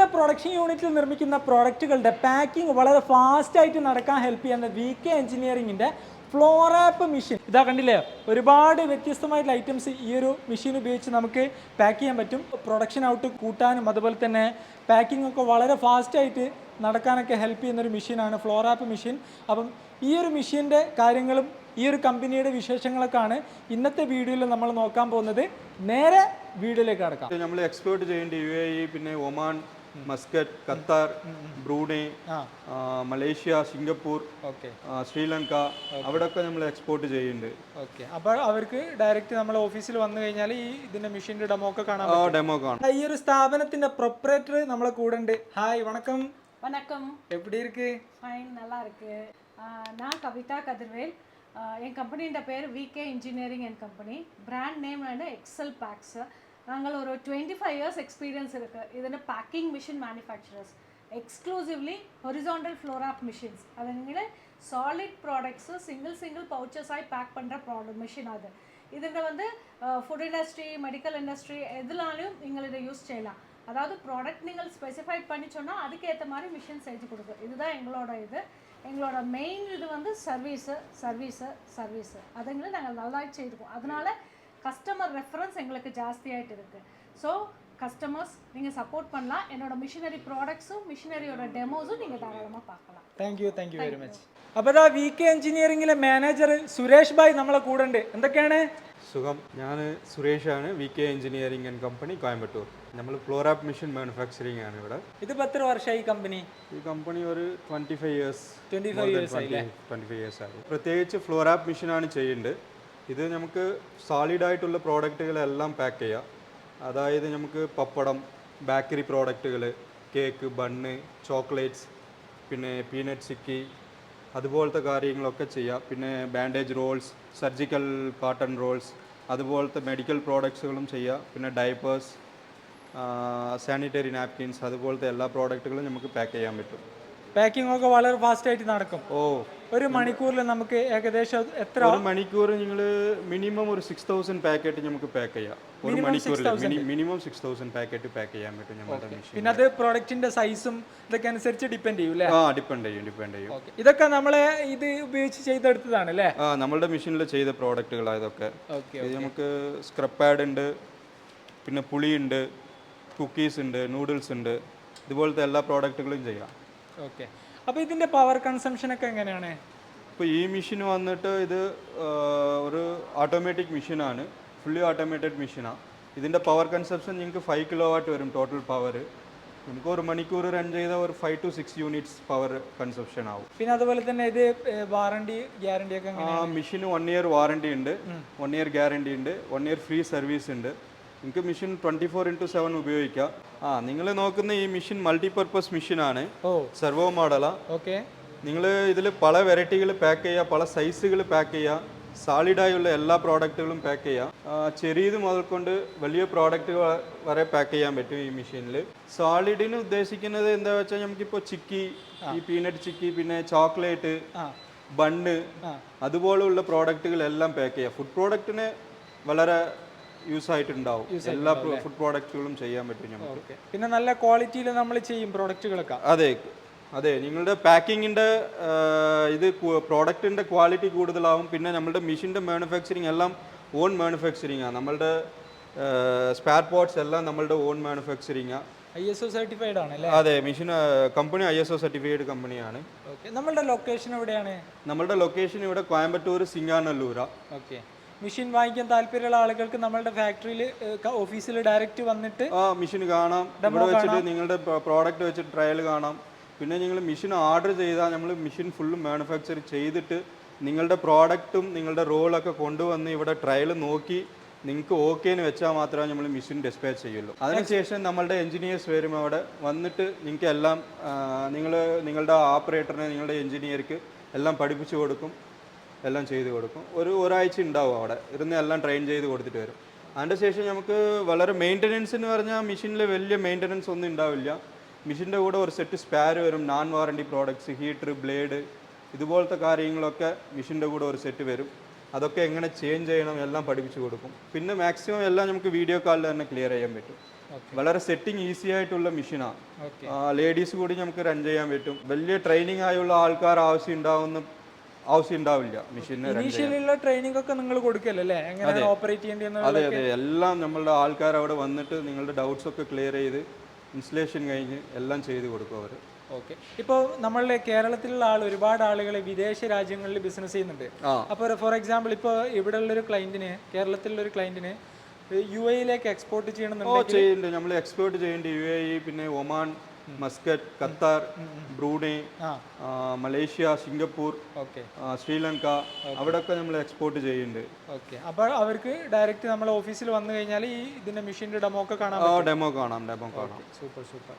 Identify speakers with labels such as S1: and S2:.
S1: നിങ്ങളുടെ പ്രൊഡക്ഷൻ യൂണിറ്റിൽ നിർമ്മിക്കുന്ന പ്രോഡക്റ്റുകളുടെ പാക്കിംഗ് വളരെ ഫാസ്റ്റായിട്ട് നടക്കാൻ ഹെൽപ്പ് ചെയ്യുന്ന വി കെ എഞ്ചിനീയറിംഗിന്റെ ഫ്ലോറാപ്പ് മെഷീൻ ഇതാ കണ്ടില്ലേ? ഒരുപാട് വ്യത്യസ്തമായിട്ടുള്ള ഐറ്റംസ് ഈ ഒരു മെഷീൻ ഉപയോഗിച്ച് നമുക്ക് പാക്ക് ചെയ്യാൻ പറ്റും. പ്രൊഡക്ഷൻ ഔട്ട് കൂട്ടാനും അതുപോലെ തന്നെ പാക്കിംഗ് ഒക്കെ വളരെ ഫാസ്റ്റായിട്ട് നടക്കാനൊക്കെ ഹെൽപ്പ് ചെയ്യുന്ന ഒരു മെഷീനാണ് ഫ്ലോറാപ്പ് മെഷീൻ അപ്പം ഈ ഒരു മെഷീന്റെ കാര്യങ്ങളും ഈ ഒരു കമ്പനിയുടെ വിശേഷങ്ങളൊക്കെയാണ് ഇന്നത്തെ വീഡിയോയിൽ നമ്മൾ നോക്കാൻ പോകുന്നത്. നേരെ വീഡിയോയിലേക്ക് കടക്കാം.
S2: നമ്മൾ എക്സ്പോർട്ട് ചെയ്യേണ്ട യു എ ഇ പിന്നെ Oman മസ്കറ്റ് ഖത്തർ ബ്രൂണൈ
S1: ആ
S2: ആ, മലേഷ്യ സിംഗപ്പൂർ
S1: ഓക്കെ
S2: ആ, ശ്രീലങ്ക അവിടെയൊക്കെ നമ്മൾ എക്സ്പോർട്ട് ചെയ്യുന്നുണ്ട്
S1: ഓക്കെ അപ്പോൾ അവർക്ക് ഡയറക്റ്റ് നമ്മൾ ഓഫീസിൽ വന്നു കഴിഞ്ഞാൽ ഈ ഇതിന്റെ മെഷീൻ്റെ ഡെമോ ഒക്കെ കാണാൻ
S2: ആ
S1: പറ്റും
S2: ഡെമോ കാണാം
S1: ഈ ഒരു സ്ഥാപനത്തിന്റെ പ്രൊപ്പറേറ്റർ നമ്മളെ കൂടെ ഉണ്ട് ഹായ് വണക്കം
S3: வணக்கம்
S1: எப்படி இருக்கு
S3: ஃபைன் நல்லா இருக்கு ஆஹ் நான் கவிதா கதிர்வேல் ஆஹ் என் கம்பெனியோட பேர் VK engineering and company brand name வந்து எக்ஸல் பேக்ஸ் நாங்கள் ஒரு டுவெண்ட்டி ஃபைவ் இயர்ஸ் எக்ஸ்பீரியன்ஸ் இருக்குது இதில் packing machine manufacturers exclusively horizontal flow wrap machines அதுங்கள சாலிட் ப்ராடக்ட்ஸு சிங்கிள் சிங்கிள் பவுச்சர்ஸாகி பேக் பண்ணுற ப்ராடக்ட் மிஷின் அது. இதில் வந்து ஃபுட் இண்டஸ்ட்ரி மெடிக்கல் இண்டஸ்ட்ரி எதுலாலையும் நீங்கள் இதை யூஸ் செய்யலாம். அதாவது ப்ராடக்ட் நீங்கள் ஸ்பெசிஃபை பண்ணி சொன்னால் அதுக்கேற்ற மாதிரி மிஷின் செஞ்சு கொடுக்கும் இதுதான் எங்களோட இது. எங்களோட மெயின் இது வந்து சர்வீஸு சர்வீஸு சர்வீஸு அதுங்களை நாங்கள் நல்லா செய்திருக்கோம் அதனால் கஸ்டமர் ரெஃபரன்ஸ் எங்களுக்கு ஜாஸ்தியாயிட்டு இருக்குது ஸோ கஸ்டமர்ஸ் நீங்கள் சப்போர்ட் பண்ணலாம் என்னோட மிஷினரி ப்ராடக்ட்ஸும் மிஷினரியோட டெமோஸும் நீங்கள் தாராளமாக பார்க்கலாம்
S1: thank you thank you very much അപ്പോൾ ഇതാ വി കെ എഞ്ചിനീയറിംഗിലെ മാനേജർ സുരേഷ് ഭായ് നമ്മളെ കൂടെ ഉണ്ട് എന്തൊക്കെയാണ്
S2: സുഖം ഞാൻ സുരേഷാണ് V K engineering and company Coimbatore നമ്മൾ ഫ്ലോറാപ്പ് മെഷീൻ മാനുഫാക്ചറിങ് ആണ് ഇവിടെ
S1: ഇതിപ്പോൾ എത്ര വർഷമായി കമ്പനി
S2: ഈ കമ്പനി ഒരു twenty five years
S1: 25 years
S2: twenty five years ആയി പ്രത്യേകിച്ച് ഫ്ലോറാപ്പ് മെഷീനാണ് ചെയ്യുന്നത് ഇത് നമുക്ക് സോളിഡ് ആയിട്ടുള്ള പ്രോഡക്റ്റുകളെല്ലാം പാക്ക് ചെയ്യാം. അതായത് നമുക്ക് പപ്പടം ബേക്കറി പ്രോഡക്റ്റുകൾ കേക്ക് ബണ്ണ് ചോക്ലേറ്റ്സ് പിന്നെ പീനട്ട് ചിക്കി അതുപോലത്തെ കാര്യങ്ങളൊക്കെ ചെയ്യാം. പിന്നെ bandage rolls surgical cotton rolls അതുപോലത്തെ മെഡിക്കൽ പ്രോഡക്ട്സുകളും ചെയ്യാം. പിന്നെ ഡൈപ്പേഴ്സ് സാനിറ്ററി നാപ്കിൻസ് അതുപോലത്തെ എല്ലാ പ്രോഡക്റ്റുകളും നമുക്ക് പാക്ക് ചെയ്യാൻ പറ്റും.
S1: പാക്കിംഗ് ഒക്കെ വളരെ ഫാസ്റ്റായിട്ട് നടക്കും.
S2: ഓ.
S1: ഒരു മണിക്കൂറിൽ നമുക്ക് ഏകദേശം എത്ര
S2: ഒരു മണിക്കൂർ നിങ്ങൾ മിനിമം ഒരു സിക്സ് തൗസൻഡ് പാക്കറ്റ് നമുക്ക് പാക്ക് ചെയ്യാം. ഒരു മണിക്കൂറിൽ minimum six thousand packet pack ചെയ്യാൻ പറ്റും ഞങ്ങളുടെ മെഷീൻ
S1: പിന്നെ അത് പ്രൊഡക്റ്റിന്റെ സൈസും ഇതൊക്കെ അനുസരിച്ച് ഡിപ്പെൻഡ് ചെയ്യും അല്ലേ?
S2: ആ ഡിപ്പെൻഡ് ചെയ്യും ഡിപ്പെൻഡ് ചെയ്യും.
S1: ഇതൊക്കെ നമ്മളെ ഇത് ഉപയോഗിച്ച് ചെയ്തെടുത്തതാണ് അല്ലേ?
S2: ആ നമ്മളുടെ മെഷീനിൽ ചെയ്ത പ്രോഡക്റ്റുകളാണ് ഇതൊക്കെ.
S1: ഓക്കേ
S2: ഇത് നമുക്ക് സ്ക്രബ് പാഡ് ഉണ്ട് പിന്നെ പുളിയുണ്ട് കുക്കീസ് ഉണ്ട് നൂഡിൽസ് ഉണ്ട്. ഇതുപോലത്തെ എല്ലാ പ്രോഡക്റ്റുകളും ചെയ്യാം.
S1: ഓക്കെ അപ്പോൾ ഇതിന്റെ പവർ കൺസംഷൻ ഒക്കെ എങ്ങനെയാണ്?
S2: ഇപ്പോൾ ഈ മെഷീൻ വന്നിട്ട് ഇത് ഒരു ഓട്ടോമാറ്റിക് മെഷീനാണ് ഫുള്ളി ഓട്ടോമേറ്റഡ് മെഷീനാണ് ഇതിന്റെ പവർ കൺസപ്ഷൻ നിങ്ങൾക്ക് ഫൈവ് കിലോ വാട്ട് വരും ടോട്ടൽ പവർ നമുക്ക് ഒരു മണിക്കൂർ റൺ ചെയ്ത ഒരു five to six units power consumption ആവും.
S1: പിന്നെ അതുപോലെ തന്നെ ഇത് വാറണ്ടി ഗ്യാരണ്ടി ഒക്കെ
S2: ആ മെഷീന് വൺ ഇയർ വാറണ്ടി ഉണ്ട്. വൺ ഇയർ ഗ്യാരണ്ടി ഉണ്ട്. വൺ ഇയർ ഫ്രീ സർവീസ് ഉണ്ട്. നിങ്ങൾക്ക് machine twenty four into seven ഉപയോഗിക്കാം. ആ നിങ്ങൾ നോക്കുന്ന ഈ മെഷീൻ മൾട്ടിപർപ്പസ് മെഷീനാണ്
S1: ആണ്.
S2: സെർവോ മോഡലാണ്
S1: ഓക്കെ.
S2: നിങ്ങൾ ഇതിൽ പല വെറൈറ്റികൾ പാക്ക് ചെയ്യുക പല സൈസുകൾ പാക്ക് ചെയ്യുക സാളിഡായുള്ള എല്ലാ പ്രോഡക്റ്റുകളും പാക്ക് ചെയ്യാം. ചെറിയത് മുതൽ കൊണ്ട് വലിയ പ്രോഡക്റ്റ് വരെ പാക്ക് ചെയ്യാൻ പറ്റും ഈ മെഷീനിൽ സാളിഡിന് ഉദ്ദേശിക്കുന്നത് എന്താ വെച്ചാൽ നമുക്കിപ്പോൾ ചിക്കി ഈ പീനട്ട് ചിക്കി പിന്നെ ചോക്ലേറ്റ് ബണ്ണ് അതുപോലുള്ള പ്രോഡക്റ്റുകളെല്ലാം പാക്ക് ചെയ്യാം. ഫുഡ് പ്രോഡക്റ്റിന് വളരെ യൂസ് ആയിട്ടുണ്ടാവും എല്ലാ ഫുഡ് പ്രോഡക്റ്റുകളും ചെയ്യാൻ പറ്റും നമുക്ക്.
S1: പിന്നെ നല്ല ക്വാളിറ്റിയിൽ നമ്മൾ ചെയ്യും പ്രോഡക്റ്റുകളൊക്കെ.
S2: അതെ. അതെ നിങ്ങളുടെ പാക്കിങ്ങിന്റെ ഇത് പ്രോഡക്റ്റിന്റെ ക്വാളിറ്റി കൂടുതലാവും. പിന്നെ നമ്മളുടെ മെഷീന്റെ മാനുഫാക്ചറിങ് എല്ലാം ഓൺ മാനുഫാക്ചറിങ് ആണ്. നമ്മളുടെ സ്പെയർ പാർട്സ് എല്ലാം നമ്മളുടെ ഓൺ മാനുഫാക്ചറിങ് ആണ്.
S1: ഐ എസ് ഒ സർട്ടിഫൈഡ് ആണ്
S2: അതെ machine company I S O certified കമ്പനിയാണ്.
S1: നമ്മളുടെ ലൊക്കേഷൻ എവിടെയാണ്?
S2: നമ്മളുടെ ലൊക്കേഷൻ ഇവിടെ കോയമ്പത്തൂർ സിംഗാനല്ലൂര.
S1: ഓക്കെ. മെഷീൻ വാങ്ങിക്കാൻ താല്പര്യമുള്ള ആളുകൾക്ക് നമ്മളുടെ ഫാക്ടറിയിൽ ഓഫീസിൽ ഡയറക്റ്റ് വന്നിട്ട്
S2: ആ മെഷീൻ കാണാം. ഇവിടെ വെച്ചിട്ട് നിങ്ങളുടെ പ്രോഡക്റ്റ് വെച്ചിട്ട് ട്രയൽ കാണാം. പിന്നെ നിങ്ങൾ മെഷീൻ ഓർഡർ ചെയ്താൽ നമ്മൾ മെഷീൻ ഫുള്ള് മാനുഫാക്ചർ ചെയ്തിട്ട് നിങ്ങളുടെ പ്രോഡക്റ്റും നിങ്ങളുടെ റോളൊക്കെ കൊണ്ടുവന്ന് ഇവിടെ ട്രയൽ നോക്കി നിങ്ങൾക്ക് ഓക്കെ എന്ന് വെച്ചാൽ മാത്രമേ നമ്മൾ മെഷീൻ ഡിസ്പാച്ച് ചെയ്യുള്ളൂ. അതിനുശേഷം നമ്മളുടെ എഞ്ചിനീയേഴ്സ് വരും അവിടെ. വന്നിട്ട് നിങ്ങൾക്ക് എല്ലാം നിങ്ങൾ നിങ്ങളുടെ ഓപ്പറേറ്ററിനെ നിങ്ങളുടെ എഞ്ചിനീയർക്ക് എല്ലാം പഠിപ്പിച്ചു കൊടുക്കും. എല്ലാം ചെയ്ത് കൊടുക്കും. ഒരു ഒരാഴ്ച ഉണ്ടാവും അവിടെ. ഇരുന്ന് എല്ലാം ട്രെയിൻ ചെയ്ത് കൊടുത്തിട്ട് വരും. അതിന്റെ ശേഷം നമുക്ക് വളരെ മെയിന്റനൻസ് എന്ന് പറഞ്ഞാൽ മെഷീനിൽ വലിയ മെയിന്റനൻസ് ഒന്നും ഉണ്ടാവില്ല. മെഷീന്റെ കൂടെ ഒരു സെറ്റ് സ്പാർ വരും. Non warranty products heater blade ഇതുപോലത്തെ കാര്യങ്ങളൊക്കെ മെഷീന്റെ കൂടെ ഒരു സെറ്റ് വരും. അതൊക്കെ എങ്ങനെ ചേഞ്ച് ചെയ്യണം എല്ലാം പഠിപ്പിച്ചു കൊടുക്കും. പിന്നെ മാക്സിമം എല്ലാം നമുക്ക് വീഡിയോ കാളിൽ തന്നെ ക്ലിയർ ചെയ്യാൻ പറ്റും. വളരെ സെറ്റിംഗ് ഈസി ആയിട്ടുള്ള മെഷീനാണ് ലേഡീസ് കൂടി നമുക്ക് റൺ ചെയ്യാൻ പറ്റും. വലിയ ട്രെയിനിങ് ആയുള്ള ആൾക്കാർ ആവശ്യം ഉണ്ടാവുന്ന ആവശ്യം ഉണ്ടാവില്ല മെഷീന് റൺ ചെയ്യാൻ
S1: ഇനീഷ്യലിയുള്ള ട്രെയിനിങ് ഒക്കെ നിങ്ങൾ കൊടുക്കല്ലേ എങ്ങനെ ഓപ്പറേറ്റ് ചെയ്യേണ്ടി
S2: അതെ അതെ. എല്ലാം നമ്മളുടെ ആൾക്കാർ അവിടെ വന്നിട്ട് നിങ്ങളുടെ ഡൗട്ട്സ് ഒക്കെ ക്ലിയർ ചെയ്ത് ഇൻസ്റ്റലേഷൻ കഴിഞ്ഞ് എല്ലാം ചെയ്ത് കൊടുക്കും അവർ
S1: ഓക്കെ ഇപ്പോൾ നമ്മളുടെ കേരളത്തിലുള്ള ആൾ ഒരുപാട് ആളുകൾ വിദേശ രാജ്യങ്ങളിൽ ബിസിനസ് ചെയ്യുന്നുണ്ട്. അപ്പോൾ ഫോർ എക്സാമ്പിൾ ഇപ്പോൾ ഇവിടെ ഉള്ളൊരു ക്ലയന്റിന് കേരളത്തിലുള്ള ഒരു ക്ലയന്റിന് യു എയിലേക്ക് എക്സ്പോർട്ട്
S2: ചെയ്യുന്നുണ്ട് നമ്മൾ എക്സ്പോർട്ട് ചെയ്യേണ്ടി. യു എ പിന്നെ Oman
S1: Muscat
S2: Qatar Brunei Malaysia
S1: Singapore
S2: Sri Lanka അവിടെയൊക്കെ നമ്മൾ എക്സ്പോർട്ട് ചെയ്യുന്നുണ്ട്.
S1: ഓക്കെ. അപ്പോൾ അവർക്ക് ഡയറക്റ്റ് നമ്മൾ ഓഫീസിൽ വന്നു കഴിഞ്ഞാൽ ഈ ഇതിന്റെ മെഷീന്റെ ഡെമോ ഒക്കെ
S2: കാണാം ഡെമോ കാണാം ഡെമോ കാണാം.
S1: Super super